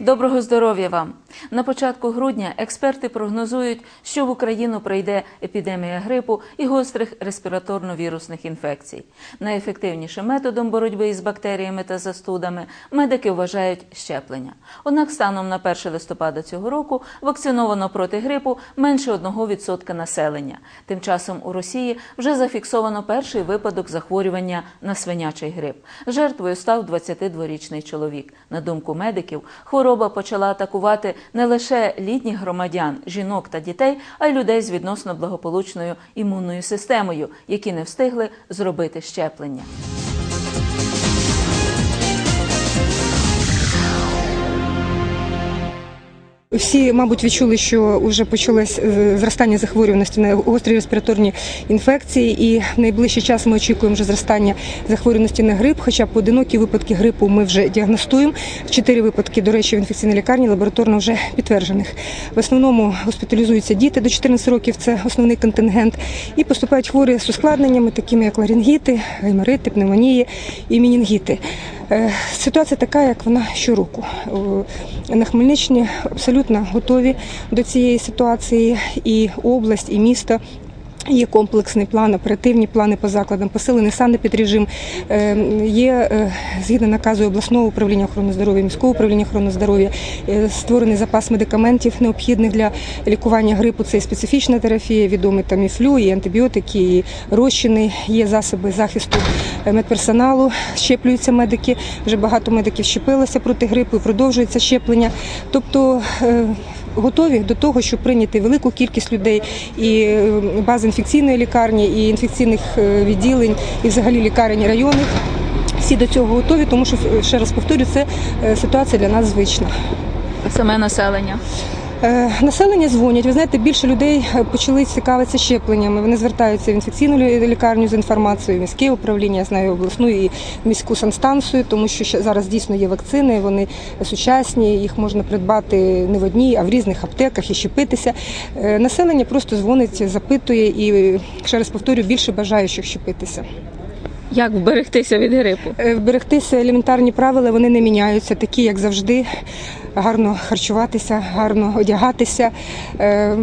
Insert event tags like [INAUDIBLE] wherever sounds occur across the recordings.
Доброго здоров'я вам! На початку грудня експерти прогнозують, що в Україну прийде епідемія грипу і гострих респіраторно-вірусних інфекцій. Найефективнішим методом боротьби із бактеріями та застудами медики вважають щеплення. Однак станом на 1 листопада цього року вакциновано проти грипу менше 1% населення. Тим часом у Росії вже зафіксовано перший випадок захворювання на свинячий грип. Жертвою став 22-річний чоловік. На думку медиків, хвороба почала атакувати не лише літніх громадян, жінок та дітей, а й людей з відносно благополучною імунною системою, які не встигли зробити щеплення. Всі, мабуть, відчули, що вже почалось е, зростання захворюваності на гострі респіраторні інфекції, і в найближчий час ми очікуємо вже зростання захворюваності на грип. Хоча поодинокі випадки грипу ми вже діагностуємо. Чотири випадки, до речі, в інфекційній лікарні лабораторно вже підтверджених. В основному госпіталізуються діти до 14 років, це основний контингент, і поступають хворі з ускладненнями, такими як ларінгіти, гайморити, пневмонії і мінінгіти. Е, Ситуація така, як вона щороку. Е, На Хмельниччині абсолютно готові до цієї ситуації і область, і місто. Є комплексний план, оперативні плани по закладам, посилений санепідрежим. Е, Є е, згідно наказу обласного управління охорони здоров'я, міського управління охорони здоров'я, е, створений запас медикаментів необхідних для лікування грипу. Це і специфічна терапія, відомий там і флю, і антибіотики, і розчини. Є засоби захисту медперсоналу. Щеплюються медики. Вже багато медиків щепилося проти грипу і продовжується щеплення. Тобто готові до того, щоб прийняти велику кількість людей і е, бази інфекційної лікарні, і інфекційних е, відділень, і взагалі лікарень районних. Всі до цього готові, тому що ще раз повторю, це е, ситуація для нас звична. Саме населення. Е, Населення дзвонять. Ви знаєте, більше людей е, почали цікавитися щепленнями. Вони звертаються в інфекційну лікарню з інформацією, міське управління, я знаю обласну і міську санстанцію, тому що зараз дійсно є вакцини. Вони сучасні, їх можна придбати не в одній, а в різних аптеках і щепитися. Е, Населення просто дзвонить, запитує і ще раз повторю, більше бажаючих щепитися. Як вберегтися від грипу? Вберегтися елементарні правила, вони не міняються, такі як завжди. Гарно харчуватися, гарно одягатися, е,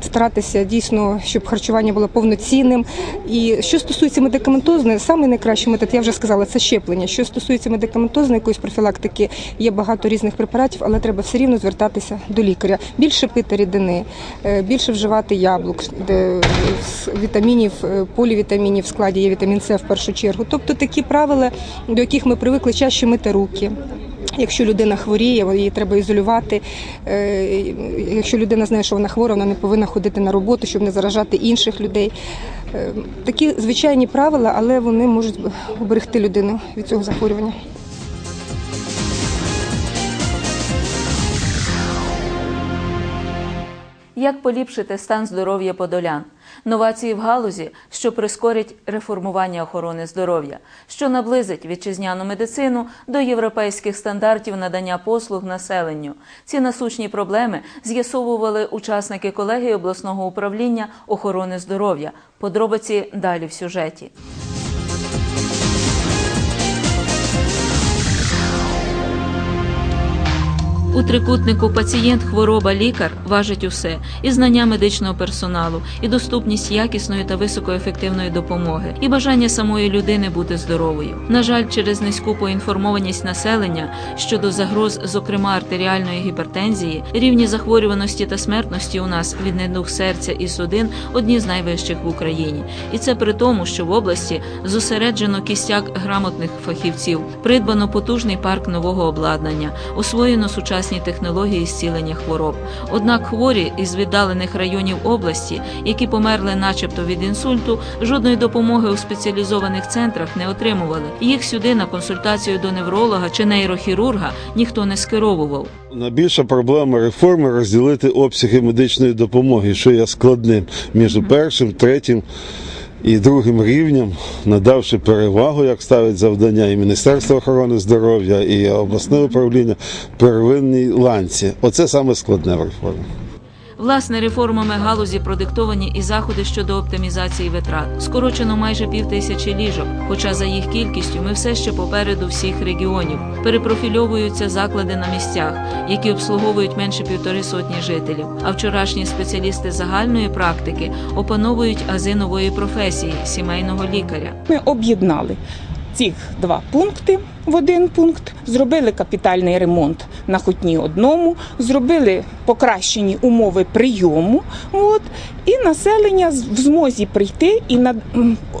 старатися дійсно, щоб харчування було повноцінним. І що стосується медикаментозної, саме найкращий метод, я вже сказала, це щеплення. Що стосується медикаментозної якоїсь профілактики, є багато різних препаратів, але треба все рівно звертатися до лікаря. Більше пити рідини, е, більше вживати яблук, вітамінів, е, полівітамінів в складі є вітамін С в першу чергу. Тобто такі правила, до яких ми привикли чаще мити руки. Якщо людина хворіє, її треба ізолювати. Е, Якщо людина знає, що вона хвора, вона не повинна ходити на роботу, щоб не заражати інших людей. Е, Такі звичайні правила, але вони можуть уберегти людину від цього захворювання. Як поліпшити стан здоров'я подолян? Новації в галузі, що прискорять реформування охорони здоров'я, що наблизить вітчизняну медицину до європейських стандартів надання послуг населенню. Ці насущні проблеми з'ясовували учасники колегії обласного управління охорони здоров'я. Подробиці далі в сюжеті. У трикутнику пацієнт, хвороба, лікар важить усе і знання медичного персоналу, і доступність якісної та високоефективної допомоги, і бажання самої людини бути здоровою. На жаль, через низьку поінформованість населення щодо загроз, зокрема артеріальної гіпертензії, рівні захворюваності та смертності у нас від недуг серця і судин одні з найвищих в Україні. І це при тому, що в області зосереджено кістяк грамотних фахівців, придбано потужний парк нового обладнання, освоєно сучасні технології зцілення хвороб. Однак хворі із віддалених районів області, які померли, начебто від інсульту, жодної допомоги у спеціалізованих центрах не отримували. Їх сюди на консультацію до невролога чи нейрохірурга ніхто не скеровував. Найбільша проблема реформи розділити обсяги медичної допомоги, що є складним між першим, третім і другим рівнем, надавши перевагу, як ставить завдання і Міністерство охорони здоров'я, і обласне управління первинній ланці. Оце саме складне в реформі. Власне, реформами галузі продиктовані і заходи щодо оптимізації витрат. Скорочено майже пів тисячі ліжок, хоча за їх кількістю ми все ще попереду всіх регіонів. Перепрофільовуються заклади на місцях, які обслуговують менше півтори сотні жителів. А вчорашні спеціалісти загальної практики опановують ази нової професії сімейного лікаря. Ми об'єднали ці два пункти в один пункт, зробили капітальний ремонт на хотні одному, зробили покращені умови прийому. От, і населення в змозі прийти і на,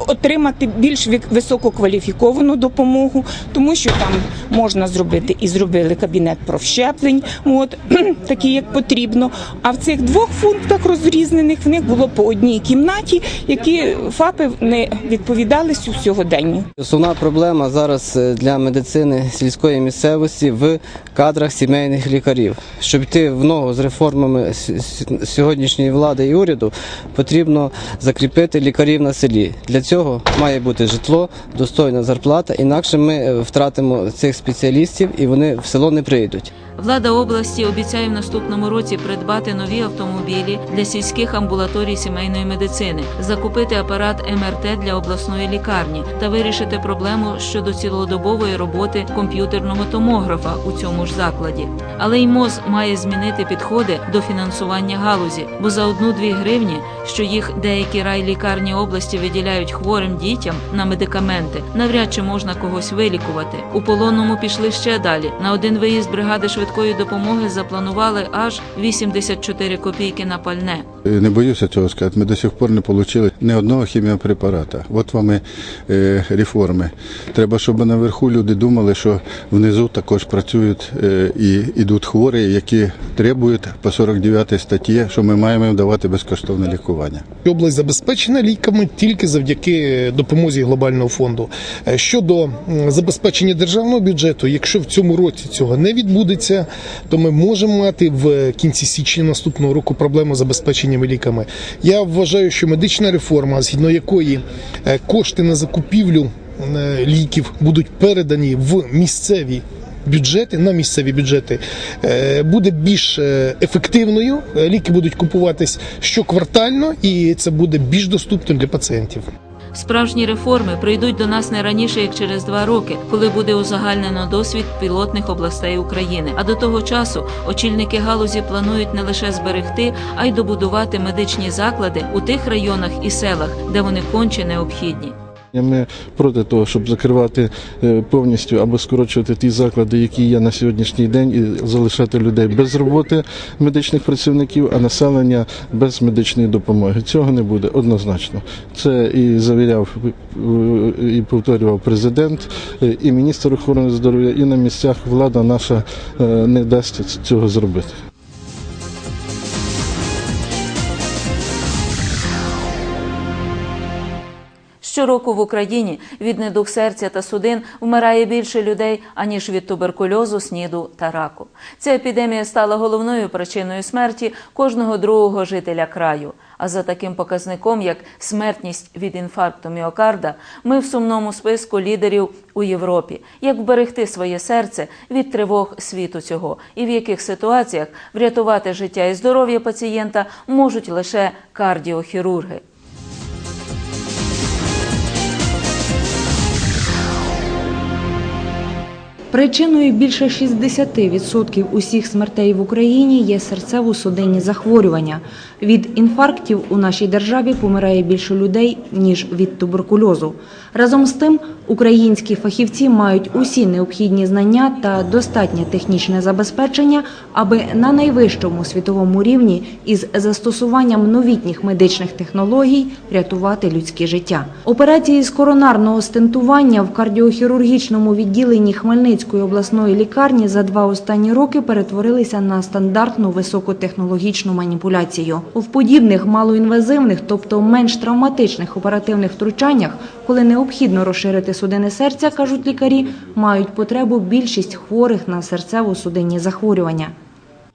отримати більш висококваліфіковану допомогу, тому що там можна зробити і зробили кабінет провщеплень, от, [CLEARS THROAT] такі як потрібно. А в цих двох пунктах розрізнених в них було по одній кімнаті, які ФАПи не відповідали сьогоденню. Основна проблема зараз е, для медицини сільської місцевості в кадрах сімейних лікарів. Щоб йти в ногу з реформами сьогоднішньої влади і уряду, потрібно закріпити лікарів на селі. Для цього має бути житло, достойна зарплата, інакше ми е, втратимо цих спеціалістів і вони в село не прийдуть. Влада області обіцяє в наступному році придбати нові автомобілі для сільських амбулаторій сімейної медицини, закупити апарат МРТ для обласної лікарні та вирішити проблему щодо цілодобової роботи комп'ютерного томографа у цьому ж закладі. Але й МОЗ має змінити підходи до фінансування галузі, бо за одну-дві гривні, що їх деякі райлікарні області виділяють хворим дітям на медикаменти, навряд чи можна когось вилікувати. У полонному пішли ще далі. На один виїзд бригади швидкої допомоги запланували аж 84 копійки на пальне. Не боюся цього сказати. Ми до сих пор не отримали ні одного хіміопрепарата. От вам і е, реформи. Треба, щоб наверху люди думали, що внизу також працюють е, і йдуть хворі, які требують по 49 статті, що ми маємо їм давати безкоштовне лікування. Область забезпечена ліками тільки завдяки допомозі глобального фонду. Е, Щодо забезпечення державного бюджету, якщо в цьому році цього не відбудеться, то ми можемо мати в кінці січня наступного року проблему з забезпеченням ліками. Я вважаю, що медична реформа, згідно якої е, кошти на закупівлю е, ліків будуть передані в місцеві. Бюджети на місцеві бюджети е, буде більш ефективною. Ліки будуть купуватись щоквартально, і це буде більш доступним для пацієнтів. Справжні реформи прийдуть до нас не раніше, як через два роки, коли буде узагальнено досвід пілотних областей України. А до того часу очільники галузі планують не лише зберегти, а й добудувати медичні заклади у тих районах і селах, де вони конче необхідні. Ми проти того, щоб закривати е, повністю або скорочувати ті заклади, які є на сьогоднішній день, і залишати людей без роботи медичних працівників, а населення без медичної допомоги. Цього не буде однозначно. Це і завіряв е, і повторював президент, е, і міністр охорони здоров'я, і на місцях влада наша не дасть цього зробити. Щороку в Україні від недуг серця та судин вмирає більше людей, аніж від туберкульозу, сніду та раку. Ця епідемія стала головною причиною смерті кожного другого жителя краю. А за таким показником, як смертність від інфаркту міокарда, ми в сумному списку лідерів у Європі. Як вберегти своє серце від тривог світу цього, і в яких ситуаціях врятувати життя і здоров'я пацієнта можуть лише кардіохірурги. Причиною більше 60% усіх смертей в Україні є серцево-судинні захворювання. Від інфарктів у нашій державі помирає більше людей, ніж від туберкульозу. Разом з тим, українські фахівці мають усі необхідні знання та достатнє технічне забезпечення, аби на найвищому світовому рівні із застосуванням новітніх медичних технологій рятувати людське життя. Операції з коронарного стентування в кардіохірургічному відділенні Хмельницької обласної лікарні за два останні роки перетворилися на стандартну високотехнологічну маніпуляцію. В подібних малоінвазивних, тобто менш травматичних оперативних втручаннях, коли необхідно розширити судини серця, кажуть лікарі, мають потребу більшість хворих на серцево-судинні захворювання.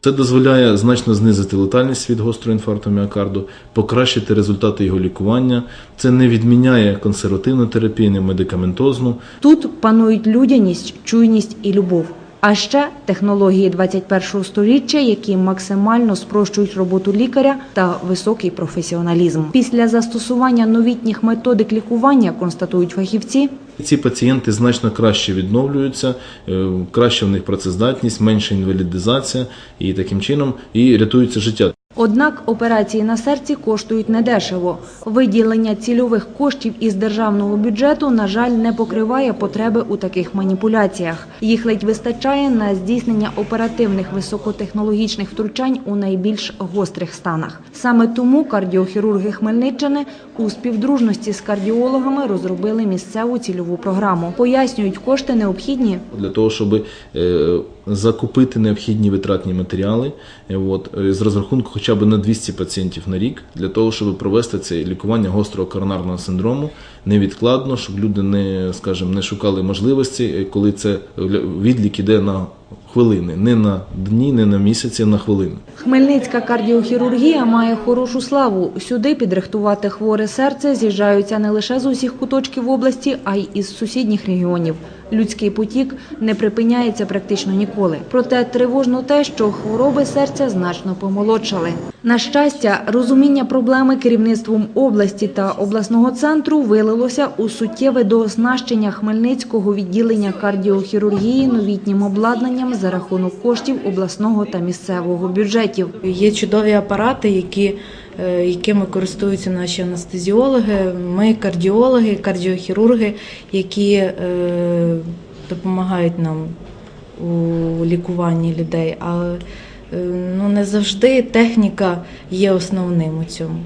Це дозволяє значно знизити летальність від гострого інфаркту міокарду, покращити результати його лікування. Це не відміняє консервативну терапію, не медикаментозну. Тут панують людяність, чуйність і любов. А ще технології 21 століття, які максимально спрощують роботу лікаря та високий професіоналізм. Після застосування новітніх методик лікування, констатують фахівці, Ці пацієнти значно краще відновлюються, е, краще в них працездатність, менша інвалідизація і таким чином і рятується життя. Однак операції на серці коштують недешево. Виділення цільових коштів із державного бюджету, на жаль, не покриває потреби у таких маніпуляціях. Їх ледь вистачає на здійснення оперативних високотехнологічних втручань у найбільш гострих станах. Саме тому кардіохірурги Хмельниччини у співдружності з кардіологами розробили місцеву цільову програму. Пояснюють, кошти необхідні для того, щоб е, закупити необхідні витратні матеріали, е, от, е, з розрахунку хоча б на 200 пацієнтів на рік, для того, щоб провести це лікування гострого коронарного синдрому невідкладно, щоб люди не, скажімо, не шукали можливості, е, коли це відлік іде на хвилини, не на дні, не на місяці, на хвилини. Хмельницька кардіохірургія має хорошу славу. Сюди підрихтувати хворе серце з'їжджаються не лише з усіх куточків області, а й із сусідніх регіонів. Людський потік не припиняється практично ніколи. Проте тривожно те, що хвороби серця значно помолодшали. На щастя, розуміння проблеми керівництвом області та обласного центру вилилося у суттєве дооснащення Хмельницького відділення кардіохірургії новітнім обладнанням за рахунок коштів обласного та місцевого бюджетів. Є чудові апарати, які, е, якими користуються наші анестезіологи, ми кардіологи, кардіохірурги, які е, допомагають нам у лікуванні людей. Але е, ну, не завжди техніка є основним у цьому,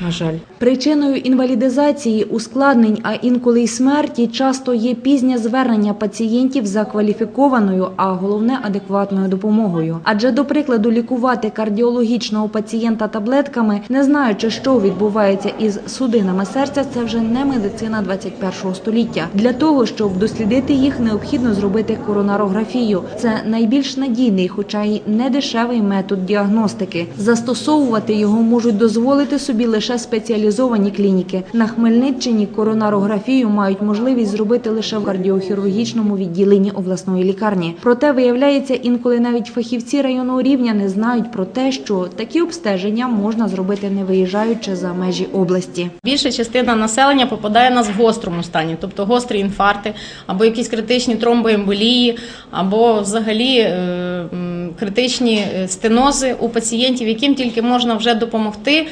на жаль. Причиною інвалідизації, ускладнень, а інколи й смерті часто є пізнє звернення пацієнтів за кваліфікованою, а головне адекватною допомогою. Адже, до прикладу, лікувати кардіологічного пацієнта таблетками, не знаючи, що відбувається із судинами серця, це вже не медицина 21 століття. Для того щоб дослідити їх, необхідно зробити коронарографію. Це найбільш надійний, хоча й не дешевий метод діагностики. Застосовувати його можуть дозволити собі лише спеціалізовані клініки. На Хмельниччині коронарографію мають можливість зробити лише в кардіохірургічному відділенні обласної лікарні. Проте виявляється, інколи навіть фахівці районного рівня не знають про те, що такі обстеження можна зробити не виїжджаючи за межі області. Більша частина населення попадає нас в гострому стані, тобто гострі інфаркти, або якісь критичні тромбоемболії, або взагалі е, критичні е, стенози у пацієнтів, яким тільки можна вже допомогти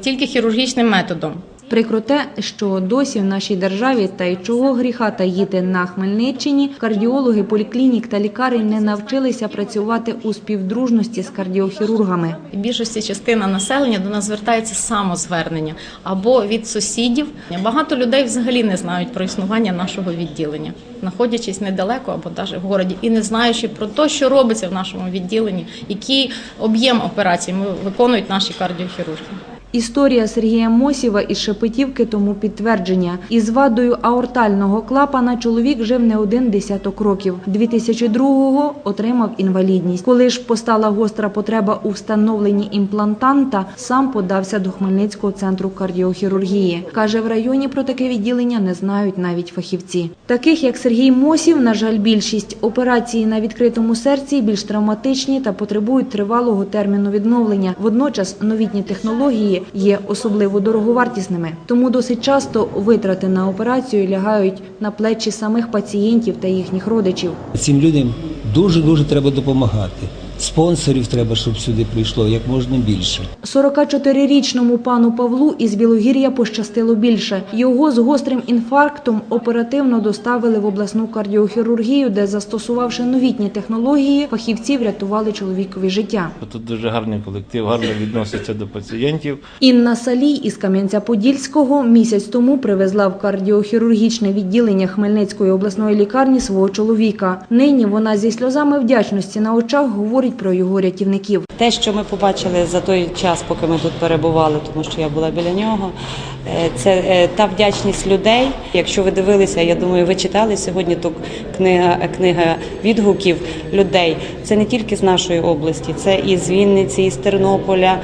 тільки хірургічним методом. Прикро те, що досі в нашій державі та й чого гріха таїти на Хмельниччині, кардіологи поліклінік та лікарень не навчилися працювати у співдружності з кардіохірургами. В більшості частина населення до нас звертається самозвернення або від сусідів. Багато людей взагалі не знають про існування нашого відділення, знаходячись недалеко або навіть в городі, і не знаючи про те, що робиться в нашому відділенні, який об'єм операцій ми виконують наші кардіохірурги. Історія Сергія Мосєва із Шепетівки тому підтвердження. Із вадою аортального клапана чоловік жив не один десяток років. 2002-го отримав інвалідність. Коли ж постала гостра потреба у встановленні імплантанта, сам подався до Хмельницького центру кардіохірургії. Каже, в районі про таке відділення не знають навіть фахівці. Таких як Сергій Мосів, на жаль, більшість операції на відкритому серці більш травматичні та потребують тривалого терміну відновлення. Водночас новітні технології є особливо дороговартісними. Тому досить часто витрати на операцію лягають на плечі самих пацієнтів та їхніх родичів. Цим людям дуже дуже треба допомагати. Спонсорів треба, щоб сюди прийшло як можна більше. 44-річному пану Павлу із Білогір'я пощастило більше. Його з гострим інфарктом оперативно доставили в обласну кардіохірургію, де, застосувавши новітні технології, фахівці врятували чоловікові життя. Тут дуже гарний колектив, гарно відноситься до пацієнтів. Інна Салій із Кам'янця-Подільського місяць тому привезла в кардіохірургічне відділення Хмельницької обласної лікарні свого чоловіка. Нині вона зі сльозами вдячності на очах говорить про його рятівників. Те, що ми побачили за той час, поки ми тут перебували, тому що я була біля нього, е, це е, та вдячність людей. Якщо ви дивилися, я думаю, ви читали сьогодні ту книга, книга відгуків людей. Це не тільки з нашої області, це і з Вінниці, і з Тернополя,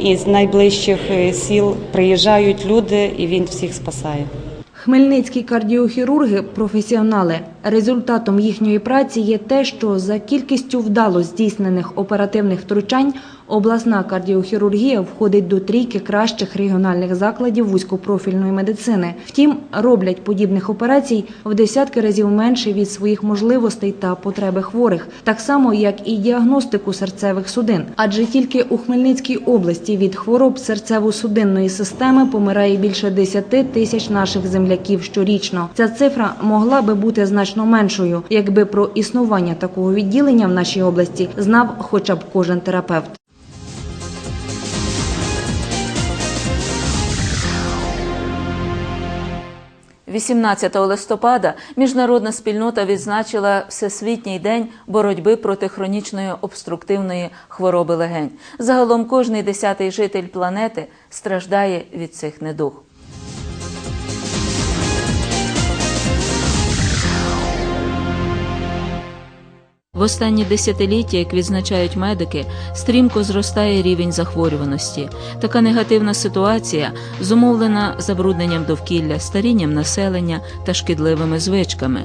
і з найближчих е, сіл приїжджають люди, і він всіх спасає. Хмельницькі кардіохірурги – професіонали. Результатом їхньої праці є те, що за кількістю вдало здійснених оперативних втручань обласна кардіохірургія входить до трійки кращих регіональних закладів вузькопрофільної медицини. Втім, роблять подібних операцій в десятки разів менше від своїх можливостей та потреби хворих, так само як і діагностику серцевих судин. Адже тільки у Хмельницькій області від хвороб серцево-судинної системи помирає більше 10 тисяч наших земляків щорічно. Ця цифра могла би бути значно меншою, якби про існування такого відділення в нашій області знав хоча б кожен терапевт. 18 листопада міжнародна спільнота відзначила Всесвітній день боротьби проти хронічної обструктивної хвороби легень. Загалом кожний десятий житель планети страждає від цих недуг. В останні десятиліття, як відзначають медики, стрімко зростає рівень захворюваності. Така негативна ситуація зумовлена забрудненням довкілля, старінням населення та шкідливими звичками.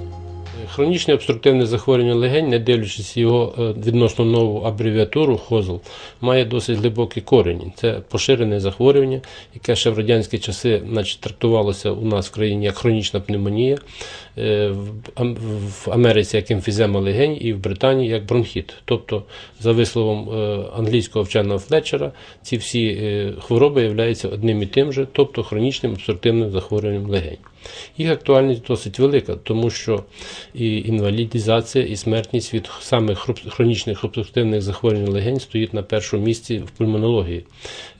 Хронічне обструктивне захворювання легень, не дивлячись його е, відносно нову абревіатуру ХОЗЛ, має досить глибокі корені. Це поширене захворювання, яке ще в радянські часи значить, трактувалося у нас в країні як хронічна пневмонія, в Америці як емфізема легень і в Британії як бронхіт. Тобто, за висловом е, англійського вченого Флетчера, ці всі е, хвороби являються одним і тим же, тобто хронічним обструктивним захворюванням легень. Їх актуальність досить велика, тому що і інвалідізація, і смертність від саме хронічних обструктивних захворювань легень стоїть на першому місці в пульмонології.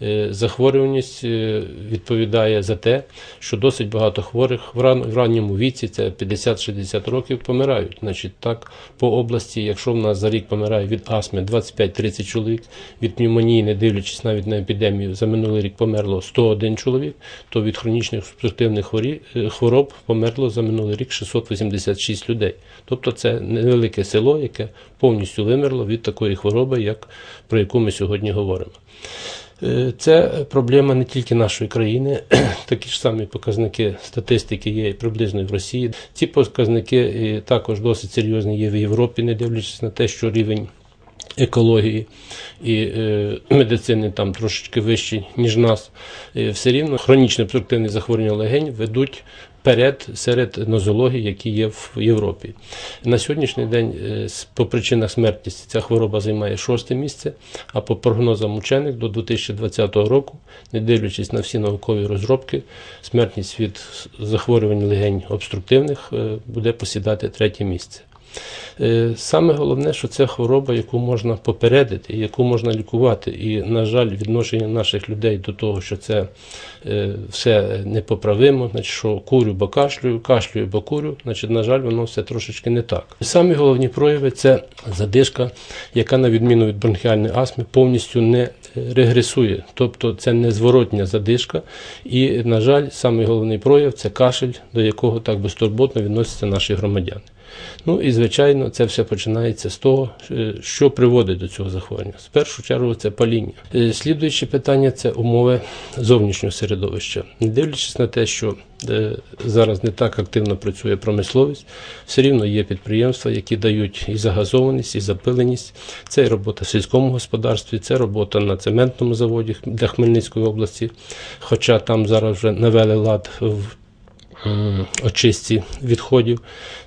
Е, Захворюваність е, відповідає за те, що досить багато хворих в ранньому віці, це 50-60 років, помирають. Значить, так, по області, якщо в нас за рік помирає від астми 25-30 чоловік, від пневмонії, не дивлячись навіть на епідемію, за минулий рік померло 101 чоловік, то від хронічних обструктивних хворі, е, хвороб померло за минулий рік 686 людей. Тобто це невелике село, яке повністю вимерло від такої хвороби, як, про яку ми сьогодні говоримо. Е, Це проблема не тільки нашої країни, [CLEARS THROAT] такі ж самі показники статистики є приблизно в Росії. Ці показники е, також досить серйозні є в Європі, не дивлячись на те, що рівень екології і е, медицини там трошечки вищий, ніж нас. Все рівно хронічне обструктивне захворювання легень ведуть перед серед нозологій, які є в Європі. На сьогоднішній день е, по причинах смертності ця хвороба займає шосте місце, а по прогнозам учених до 2020 року, не дивлячись на всі наукові розробки, смертність від захворювань легень обструктивних е, буде посідати третє місце. Е, Саме головне, що це хвороба, яку можна попередити, яку можна лікувати. І, на жаль, відношення наших людей до того, що це е, все непоправимо, значить, що курю, бо кашлюю, кашлюю, бо курю, значить, на жаль, воно все трошечки не так. Самі головні прояви це задишка, яка, на відміну від бронхіальної астми, повністю не регресує, тобто це незворотня задишка. І, на жаль, самий головний прояв це кашель, до якого так безтурботно відносяться наші громадяни. Ну і звичайно, це все починається з того, е, що приводить до цього захворювання. В першу чергу це паління. Е, Слідуюче питання це умови зовнішнього середовища. Не дивлячись на те, що е, зараз не так активно працює промисловість, все рівно є підприємства, які дають і загазованість, і запиленість. Це і робота в сільському господарстві, це робота на цементному заводі для Хмельницької області. Хоча там зараз вже навели лад в очистці відходів.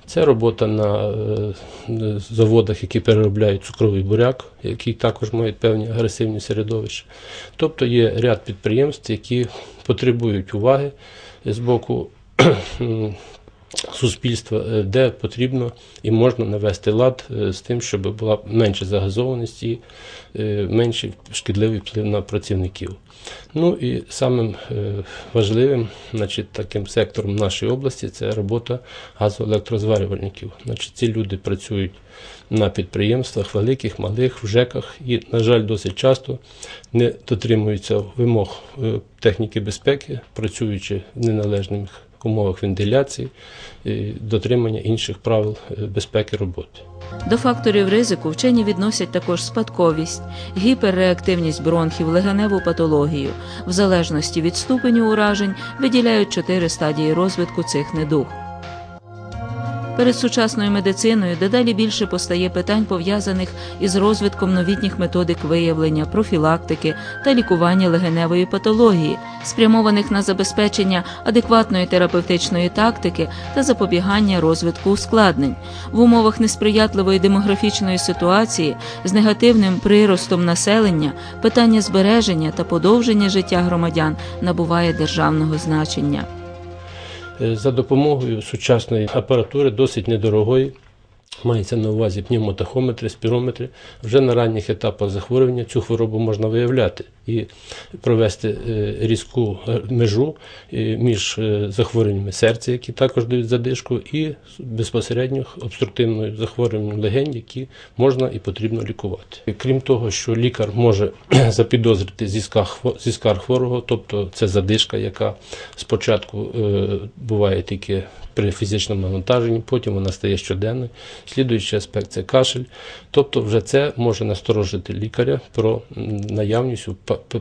Це робота на е, заводах, які переробляють цукровий буряк, які також мають певні агресивні середовища. Тобто є ряд підприємств, які потребують уваги з боку суспільства, е, де потрібно і можна навести лад е, з тим, щоб була менша загазованість і е, менший шкідливий вплив на працівників. Ну і самим важливим, значить, таким сектором нашої області це робота газоелектрозварювальників. Значить, ці люди працюють на підприємствах великих, малих, в ЖЕКах і, на жаль, досить часто не дотримуються вимог техніки безпеки, працюючи в неналежних умовах вентиляції, дотримання інших правил е, безпеки роботи. До факторів ризику вчені відносять також спадковість, гіперреактивність бронхів, легеневу патологію. В залежності від ступеню уражень виділяють чотири стадії розвитку цих недуг. Перед сучасною медициною дедалі більше постає питань, пов'язаних із розвитком новітніх методик виявлення, профілактики та лікування легеневої патології, спрямованих на забезпечення адекватної терапевтичної тактики та запобігання розвитку ускладнень. В умовах несприятливої демографічної ситуації з негативним приростом населення питання збереження та подовження життя громадян набуває державного значення. Е, За допомогою сучасної апаратури, досить недорогої, мається на увазі пневмотахометри, спірометри, вже на ранніх етапах захворювання цю хворобу можна виявляти і провести е, різку е, межу е, між захворюваннями серця, які також дають задишку, і безпосередньо обструктивною захворюванням легень, які можна і потрібно лікувати. Крім того, що лікар може [CLEARS THROAT] запідозрити зі скар хво- хворого, тобто це задишка, яка спочатку буває тільки при фізичному навантаженні, потім вона стає щоденною. Слідуючий аспект це кашель. Тобто, вже це може насторожити лікаря про наявність у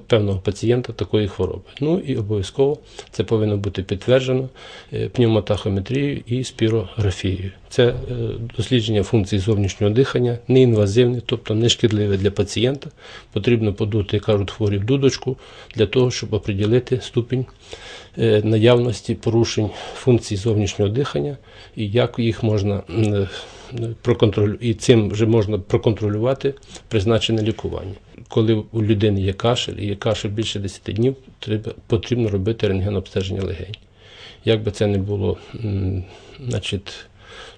певного пацієнта такої хвороби. Ну і обов'язково це повинно бути підтверджено е, пневмотахометрією і спірографією. Це е, дослідження функцій зовнішнього дихання, неінвазивне, тобто не шкідливе для пацієнта. Потрібно подути, кажуть, хворі в дудочку для того, щоб оприділити ступінь е, наявності порушень функцій зовнішнього дихання і як їх можна е, проконтролю... і цим вже можна проконтролювати призначене лікування. Коли у людини є кашель і є кашель більше 10 днів, треба, потрібно робити рентгенобстеження легень. Як би це не було, значить,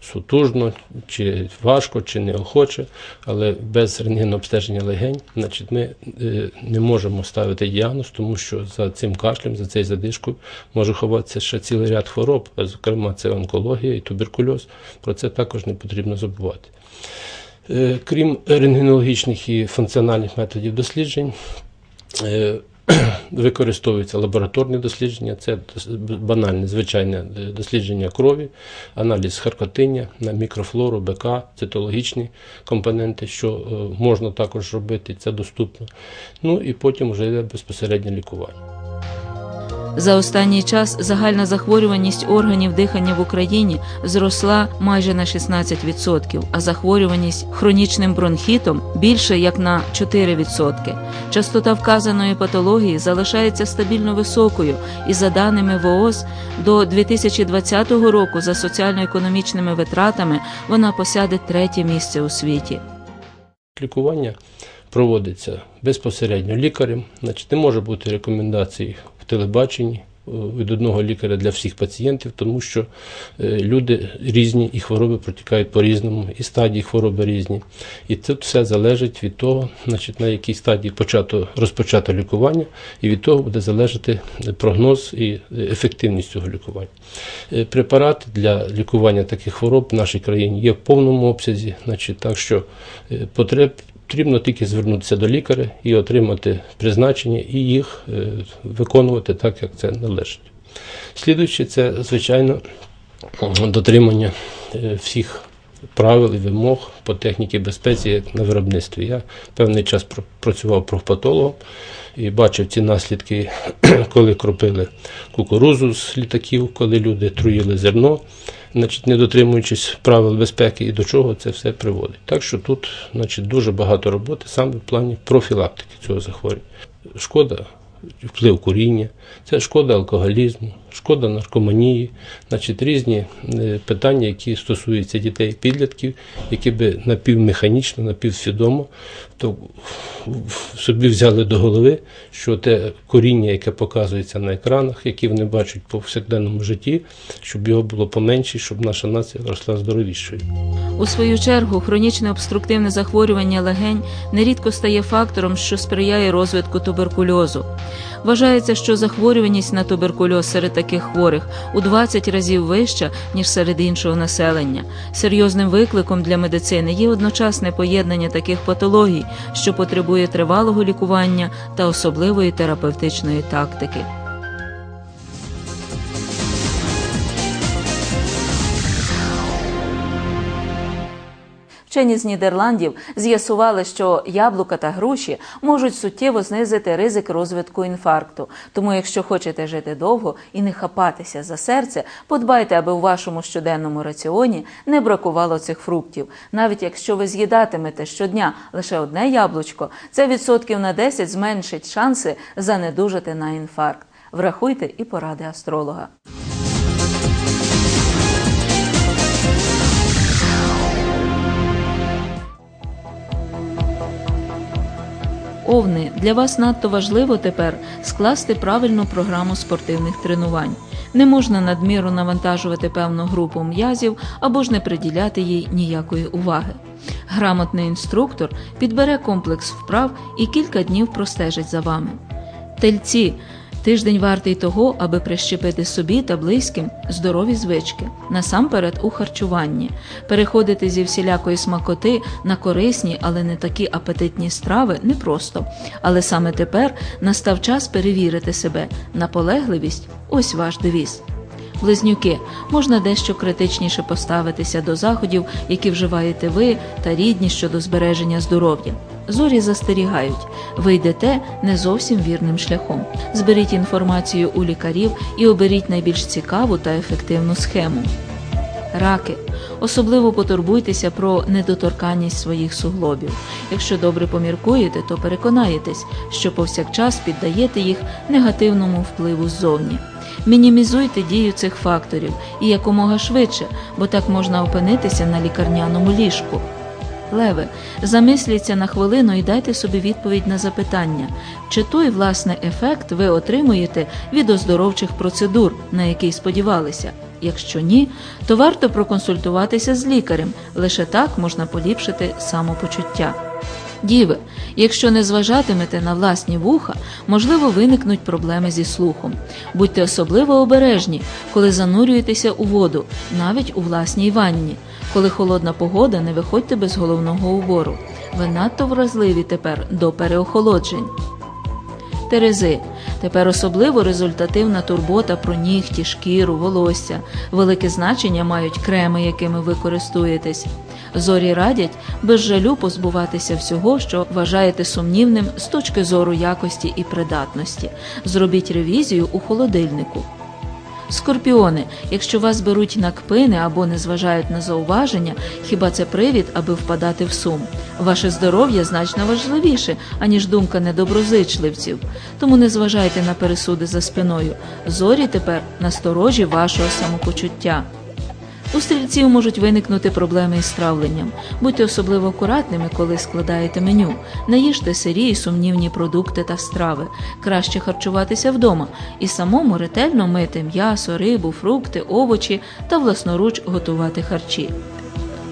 сутужно, чи важко, чи неохоче, але без рентгенного обстеження легень, значить, ми е, не можемо ставити діагноз, тому що за цим кашлем, за цією задишкою може ховатися ще цілий ряд хвороб, зокрема це онкологія і туберкульоз. Про це також не потрібно забувати. Е, Крім рентгенологічних і функціональних методів досліджень, е, [CLEARS THROAT] використовуються лабораторні дослідження, це банальне, звичайне е, дослідження крові, аналіз харкотиння на мікрофлору, БК, цитологічні компоненти, що е, можна також робити, це доступно. Ну і потім вже йде безпосереднє лікування. За останній час загальна захворюваність органів дихання в Україні зросла майже на 16%, а захворюваність хронічним бронхітом більше як на 4%. Частота вказаної патології залишається стабільно високою, і за даними ВООЗ, до 2020 року за соціально-економічними витратами вона посяде третє місце у світі. Лікування проводиться безпосередньо лікарем, значить не може бути рекомендацій телебаченні е, від одного лікаря для всіх пацієнтів, тому що е, люди різні і хвороби протікають по-різному, і стадії хвороби різні. І тут все залежить від того, значить, на якій стадії почато, розпочато лікування, і від того буде залежати прогноз і ефективність цього лікування. Е, Препарати для лікування таких хвороб в нашій країні є в повному обсязі, значить, так що е, потреб. Потрібно тільки звернутися до лікаря і отримати призначення, і їх е, виконувати так, як це належить. Слідуючи, це, звичайно, дотримання е, всіх правил і вимог по техніці безпеці як на виробництві. Я певний час пр- працював профпатологом і бачив ці наслідки, [CLEARS THROAT] коли кропили кукурузу з літаків, коли люди труїли зерно, значить, не дотримуючись правил безпеки і до чого це все приводить. Так що тут значить, дуже багато роботи саме в плані профілактики цього захворювання. Шкода вплив куріння, це шкода алкоголізму, шкода наркоманії, значить різні е, питання, які стосуються дітей підлітків, які би напівмеханічно, напівсвідомо то собі взяли до голови, що те коріння, яке показується на екранах, які вони бачать по повсякденному житті, щоб його було поменше, щоб наша нація росла здоровішою. У свою чергу, хронічне обструктивне захворювання легень нерідко стає фактором, що сприяє розвитку туберкульозу. Вважається, що захворюваність на туберкульоз серед таких хворих у 20 разів вища, ніж серед іншого населення. Серйозним викликом для медицини є одночасне поєднання таких патологій, що потребує тривалого лікування та особливої терапевтичної тактики. Вчені з Нідерландів з'ясували, що яблука та груші можуть суттєво знизити ризик розвитку інфаркту. Тому, якщо хочете жити довго і не хапатися за серце, подбайте, аби у вашому щоденному раціоні не бракувало цих фруктів. Навіть якщо ви з'їдатимете щодня лише одне яблучко, це відсотків на 10 зменшить шанси занедужати на інфаркт. Врахуйте і поради астролога. Овни, для вас надто важливо тепер скласти правильну програму спортивних тренувань. Не можна надміру навантажувати певну групу м'язів або ж не приділяти їй ніякої уваги. Грамотний інструктор підбере комплекс вправ і кілька днів простежить за вами. Тельці тиждень вартий того, аби прищепити собі та близьким здорові звички, насамперед у харчуванні, переходити зі всілякої смакоти на корисні, але не такі апетитні страви непросто. Але саме тепер настав час перевірити себе. Наполегливість ось ваш девіз. Близнюки, можна дещо критичніше поставитися до заходів, які вживаєте ви та рідні щодо збереження здоров'я. Зорі застерігають, ви йдете не зовсім вірним шляхом. Зберіть інформацію у лікарів і оберіть найбільш цікаву та ефективну схему. Раки. Особливо потурбуйтеся про недоторканність своїх суглобів. Якщо добре поміркуєте, то переконаєтесь, що повсякчас піддаєте їх негативному впливу ззовні. Мінімізуйте дію цих факторів і якомога швидше, бо так можна опинитися на лікарняному ліжку. Леве, замисліться на хвилину і дайте собі відповідь на запитання, чи той власне ефект ви отримуєте від оздоровчих процедур, на який сподівалися. Якщо ні, то варто проконсультуватися з лікарем. Лише так можна поліпшити самопочуття. Діви, якщо не зважатимете на власні вуха, можливо виникнуть проблеми зі слухом. Будьте особливо обережні, коли занурюєтеся у воду, навіть у власній ванні. Коли холодна погода, не виходьте без головного убору. Ви надто вразливі тепер до переохолоджень. Терези. Тепер особливо результативна турбота про нігті, шкіру, волосся. Велике значення мають креми, якими ви користуєтесь. Зорі радять без жалю позбуватися всього, що вважаєте сумнівним з точки зору якості і придатності. Зробіть ревізію у холодильнику. Скорпіони, якщо вас беруть на кпини або не зважають на зауваження, хіба це привід, аби впадати в сум? Ваше здоров'я значно важливіше, аніж думка недоброзичливців. Тому не зважайте на пересуди за спиною. Зорі тепер насторожі вашого самопочуття. У стрільців можуть виникнути проблеми із травленням. Будьте особливо акуратними, коли складаєте меню. Не їжте сирі і сумнівні продукти та страви. Краще харчуватися вдома і самому ретельно мити м'ясо, рибу, фрукти, овочі та власноруч готувати харчі.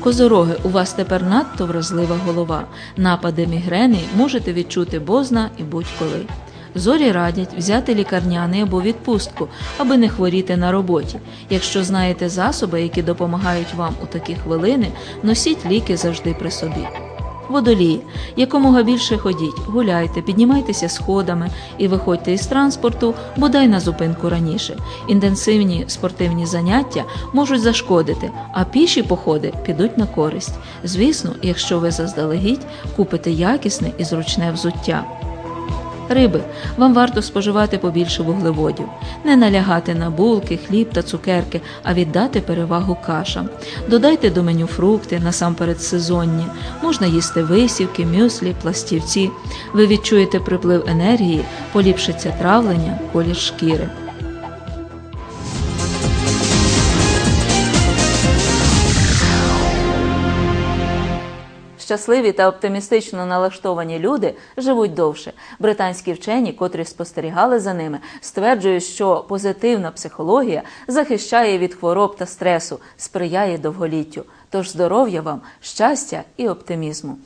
Козороги, у вас тепер надто вразлива голова. Напади мігрени можете відчути бозна і будь-коли. Зорі радять взяти лікарняний або відпустку, аби не хворіти на роботі. Якщо знаєте засоби, які допомагають вам у такі хвилини, носіть ліки завжди при собі. Водолії, якомога більше ходіть, гуляйте, піднімайтеся сходами і виходьте із транспорту, бодай на зупинку раніше. Інтенсивні спортивні заняття можуть зашкодити, а піші походи підуть на користь. Звісно, якщо ви заздалегідь купите якісне і зручне взуття. Риби, вам варто споживати побільше вуглеводів, не налягати на булки, хліб та цукерки, а віддати перевагу кашам. Додайте до меню фрукти, насамперед сезонні. Можна їсти висівки, мюслі, пластівці. Ви відчуєте приплив енергії, поліпшиться травлення, колір шкіри. Щасливі та оптимістично налаштовані люди живуть довше. Британські вчені, котрі спостерігали за ними, стверджують, що позитивна психологія захищає від хвороб та стресу, сприяє довголіттю. Тож здоров'я вам, щастя і оптимізму.